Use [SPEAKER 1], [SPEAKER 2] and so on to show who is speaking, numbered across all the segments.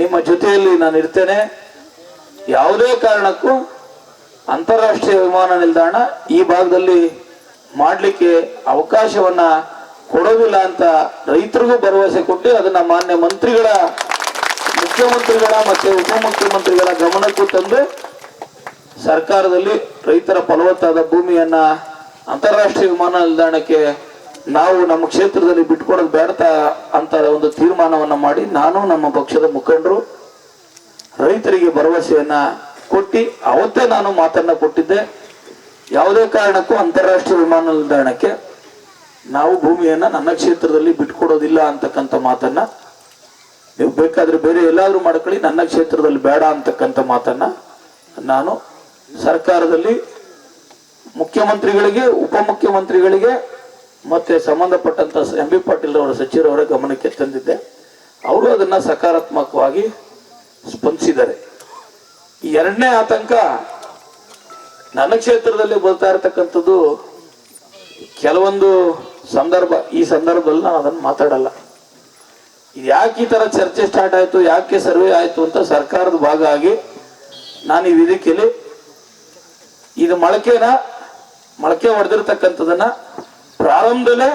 [SPEAKER 1] ನಿಮ್ಮ ಜೊತೆಯಲ್ಲಿ ನಾನು ಇರ್ತೇನೆ. ಯಾವುದೇ ಕಾರಣಕ್ಕೂ ಅಂತಾರಾಷ್ಟ್ರೀಯ ವಿಮಾನ ನಿಲ್ದಾಣ ಈ ಭಾಗದಲ್ಲಿ ಮಾಡಲಿಕ್ಕೆ ಅವಕಾಶವನ್ನ ಕೊಡೋದಿಲ್ಲ ಅಂತ ರೈತರಿಗೂ ಭರವಸೆ ಕೊಟ್ಟು ಅದನ್ನ ಮಾನ್ಯ ಮಂತ್ರಿಗಳ, ಮುಖ್ಯಮಂತ್ರಿಗಳ ಮತ್ತೆ ಉಪಮುಖ್ಯಮಂತ್ರಿಗಳ ಗಮನಕ್ಕೂ ತಂದು ಸರ್ಕಾರದಲ್ಲಿ ರೈತರ ಫಲವತ್ತಾದ ಭೂಮಿಯನ್ನ ಅಂತಾರಾಷ್ಟ್ರೀಯ ವಿಮಾನ ನಿಲ್ದಾಣಕ್ಕೆ ನಾವು ನಮ್ಮ ಕ್ಷೇತ್ರದಲ್ಲಿ ಬಿಟ್ಕೊಡೋದು ಬೇಡ ಅಂತ ಒಂದು ತೀರ್ಮಾನವನ್ನ ಮಾಡಿ ನಾನು ನಮ್ಮ ಪಕ್ಷದ ಮುಖಂಡರು ರೈತರಿಗೆ ಭರವಸೆಯನ್ನ ಕೊಟ್ಟಿ, ಅವತ್ತೇ ನಾನು ಮಾತನ್ನ ಕೊಟ್ಟಿದ್ದೆ. ಯಾವುದೇ ಕಾರಣಕ್ಕೂ ಅಂತಾರಾಷ್ಟ್ರೀಯ ವಿಮಾನ ನಿಲ್ದಾಣಕ್ಕೆ ನಾವು ಭೂಮಿಯನ್ನ ನನ್ನ ಕ್ಷೇತ್ರದಲ್ಲಿ ಬಿಟ್ಕೊಡೋದಿಲ್ಲ ಅಂತಕ್ಕಂಥ ಮಾತನ್ನ, ನೀವು ಬೇಕಾದ್ರೆ ಬೇರೆ ಎಲ್ಲಾದ್ರೂ ಮಾಡ್ಕೊಳ್ಳಿ, ನನ್ನ ಕ್ಷೇತ್ರದಲ್ಲಿ ಬೇಡ ಅಂತಕ್ಕಂಥ ಮಾತನ್ನ ನಾನು ಸರ್ಕಾರದಲ್ಲಿ ಮುಖ್ಯಮಂತ್ರಿಗಳಿಗೆ, ಉಪಮುಖ್ಯಮಂತ್ರಿಗಳಿಗೆ ಮತ್ತೆ ಸಂಬಂಧಪಟ್ಟಂತ ಎಂ ಬಿ ಪಾಟೀಲ್ ಅವರ ಸಚಿವರವರ ಗಮನಕ್ಕೆ ತಂದಿದ್ದೆ. ಅವರು ಅದನ್ನ ಸಕಾರಾತ್ಮಕವಾಗಿ ಸ್ಪಂದಿಸಿದ್ದಾರೆ. ಎರಡನೇ ಆತಂಕ ನನ್ನ ಕ್ಷೇತ್ರದಲ್ಲಿ ಬರ್ತಾ ಇರತಕ್ಕಂಥದ್ದು ಕೆಲವೊಂದು ಸಂದರ್ಭ, ಈ ಸಂದರ್ಭದಲ್ಲಿ ನಾನು ಅದನ್ನು ಮಾತಾಡಲ್ಲ. ಇದು ಯಾಕೆ ಈ ತರ ಚರ್ಚೆ ಸ್ಟಾರ್ಟ್ ಆಯ್ತು, ಯಾಕೆ ಸರ್ವೆ ಆಯ್ತು ಅಂತ ಸರ್ಕಾರದ ಭಾಗ ಆಗಿ ನಾನು ಈ ವೇದಿಕೆಯಲ್ಲಿ ಇದು ಮೊಳಕೆನ, ಮೊಳಕೆ ಹೊಡೆದಿರ್ತಕ್ಕಂಥದನ್ನ ಪ್ರಾರಂಭದಲ್ಲೇ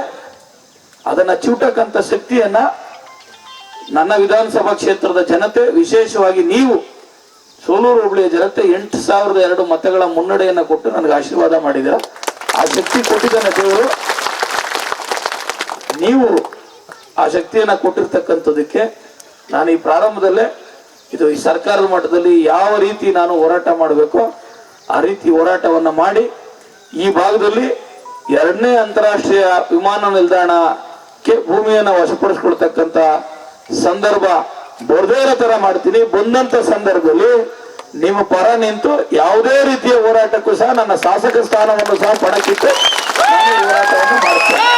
[SPEAKER 1] ಅದನ್ನ ಚೂಟಕ್ಕಂತ ಶಕ್ತಿಯನ್ನ ನನ್ನ ವಿಧಾನಸಭಾ ಕ್ಷೇತ್ರದ ಜನತೆ, ವಿಶೇಷವಾಗಿ ನೀವು, ಸೋಲೂರು ಹೋಬಳಿಯ ಜನತೆ, ಎಂಟು ಸಾವಿರದ ಎರಡು ಮತಗಳ ಮುನ್ನಡೆಯನ್ನ ಕೊಟ್ಟು ನನಗೆ ಆಶೀರ್ವಾದ ಮಾಡಿದ್ದೀರ? ಆ ಶಕ್ತಿ ಕೊಟ್ಟಿದ್ದಾನೆ ದೇವರು. ನೀವು ಆ ಶಕ್ತಿಯನ್ನ ಕೊಟ್ಟಿರ್ತಕ್ಕಂಥದಕ್ಕೆ ನಾನು ಈ ಪ್ರಾರಂಭದಲ್ಲೇ, ಇದು ಈ ಸರ್ಕಾರದ ಮಟ್ಟದಲ್ಲಿ ಯಾವ ರೀತಿ ನಾನು ಹೋರಾಟ ಮಾಡಬೇಕೋ, ಆ ರೀತಿ ಹೋರಾಟವನ್ನು ಮಾಡಿ, ಈ ಭಾಗದಲ್ಲಿ ಎರಡನೇ ಅಂತಾರಾಷ್ಟ್ರೀಯ ವಿಮಾನ ನಿಲ್ದಾಣಕ್ಕೆ ಭೂಮಿಯನ್ನು ವಶಪಡಿಸ್ಕೊಳ್ತಕ್ಕಂಥ ಸಂದರ್ಭ ಬರ್ದೇ ಇರೋ ತರ ಮಾಡ್ತೀನಿ. ಬಂದಂತ ಸಂದರ್ಭದಲ್ಲಿ ನಿಮ್ಮ ಪರ ನಿಂತು ಯಾವುದೇ ರೀತಿಯ ಹೋರಾಟಕ್ಕೂ ಸಹ ನನ್ನ ಶಾಸಕ ಸ್ಥಾನವನ್ನು ಸಹ ಪಣಕ್ಕಿಟ್ಟು ಹೋರಾಟವನ್ನು ಮಾಡ್ತೇನೆ.